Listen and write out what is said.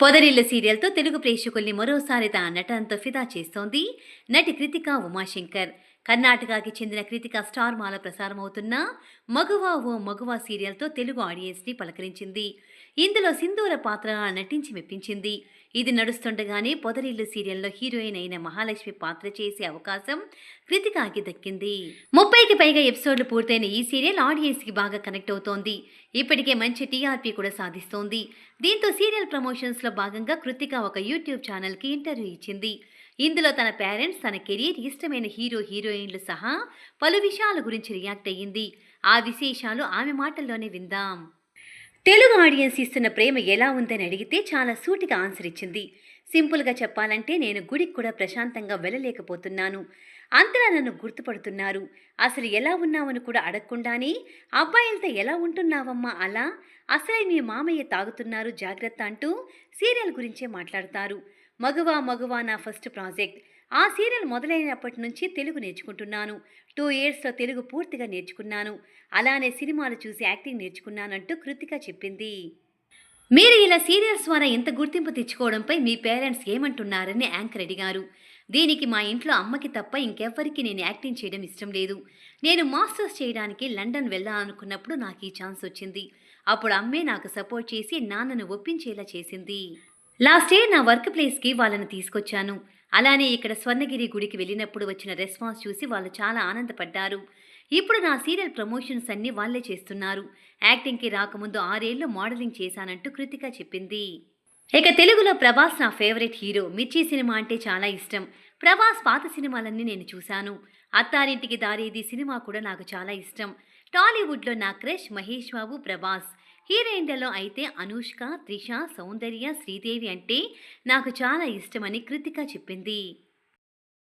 పొదరిల్లు సీరియల్తో తెలుగు ప్రేక్షకుల్ని మరోసారి తన నటనతో ఫిదా చేస్తోంది నటి కృతిక ఉమాశంకర్. కర్ణాటకకి చెందిన కృతిక స్టార్ మాల ప్రసారమవుతున్న మగువా ఓ మగువా సీరియల్తో తెలుగు ఆడియన్స్ని పలకరించింది. ఇందులో సింధూర పాత్ర నటించి మెప్పించింది. ఇది నడుస్తుండగానే పొదరిల్లు సీరియల్లో హీరోయిన్ అయిన మహాలక్ష్మి పాత్ర చేసే అవకాశం కృతికాకి దక్కింది. ముప్పైకి పైగా ఎపిసోడ్లు పూర్తయిన ఈ సీరియల్ ఆడియన్స్కి బాగా కనెక్ట్ అవుతోంది. ఇప్పటికే మంచి టీఆర్పీ కూడా సాధిస్తోంది. దీంతో సీరియల్ ప్రమోషన్స్లో భాగంగా కృతిక ఒక యూట్యూబ్ ఛానల్కి ఇంటర్వ్యూ ఇచ్చింది. ఇందులో తన పేరెంట్స్ తన కెరీర్ ఇష్టమైన హీరో హీరోయిన్లు సహా పలు విషయాల గురించి రియాక్ట్ అయ్యింది. ఆ విశేషాలు ఆమె మాటల్లోనే విందాం. తెలుగు ఆడియన్స్ ఇస్తున్న ప్రేమ ఎలా ఉందని అడిగితే చాలా సూటిగా ఆన్సర్ ఇచ్చింది. సింపుల్గా చెప్పాలంటే నేను గుడికి కూడా ప్రశాంతంగా వెళ్ళలేకపోతున్నాను. అంతలా నన్ను గుర్తుపడుతున్నారు. అసలు ఎలా ఉన్నావని కూడా అడగకుండానే అబ్బాయిలతో ఎలా ఉంటున్నావమ్మా అలా? అసలే మీ మామయ్య తాగుతున్నారు జాగ్రత్త అంటూ సీరియల్ గురించే మాట్లాడతారు. మగువా మగువా నా ఫస్ట్ ప్రాజెక్ట్. ఆ సీరియల్ మొదలైనప్పటి నుంచి తెలుగు నేర్చుకుంటున్నాను. టూ ఇయర్స్లో తెలుగు పూర్తిగా నేర్చుకున్నాను. అలానే సినిమాలు చూసి యాక్టింగ్ నేర్చుకున్నానంటూ కృతిక చెప్పింది. మీరు ఇలా సీరియల్స్ ద్వారా ఇంత గుర్తింపు తెచ్చుకోవడంపై మీ పేరెంట్స్ ఏమంటున్నారని యాంకర్ అడిగారు. దీనికి మా ఇంట్లో అమ్మకి తప్ప ఇంకెవ్వరికి నేను యాక్టింగ్ చేయడం ఇష్టం లేదు. నేను మాస్టర్స్ చేయడానికి లండన్ వెళ్ళాలనుకున్నప్పుడు నాకు ఈ ఛాన్స్ వచ్చింది. అప్పుడు అమ్మే నాకు సపోర్ట్ చేసి నాన్నను ఒప్పించేలా చేసింది. లాస్ట్ ఇయర్ నా వర్క్ ప్లేస్కి వాళ్ళని తీసుకొచ్చాను. అలానే ఇక్కడ స్వర్ణగిరి గుడికి వెళ్ళినప్పుడు వచ్చిన రెస్పాన్స్ చూసి వాళ్ళు చాలా ఆనందపడ్డారు. ఇప్పుడు నా సీరియల్ ప్రమోషన్స్ అన్నీ వాళ్ళే చేస్తున్నారు. యాక్టింగ్కి రాకముందు ఆరేళ్ళు మోడలింగ్ చేశానంటూ కృతిక చెప్పింది. ఇక తెలుగులో ప్రభాస్ నా ఫేవరెట్ హీరో. మిర్చి సినిమా అంటే చాలా ఇష్టం. ప్రభాస్ పాత సినిమాలన్నీ నేను చూశాను. అత్తారింటికి దారేది సినిమా కూడా నాకు చాలా ఇష్టం. టాలీవుడ్లో నా క్రష్ మహేష్ బాబు ప్రభాస్. హీరోయిన్లలో అయితే అనుష్క త్రిష సౌందర్య శ్రీదేవి అంటే నాకు చాలా ఇష్టమని కృతిక చెప్పింది.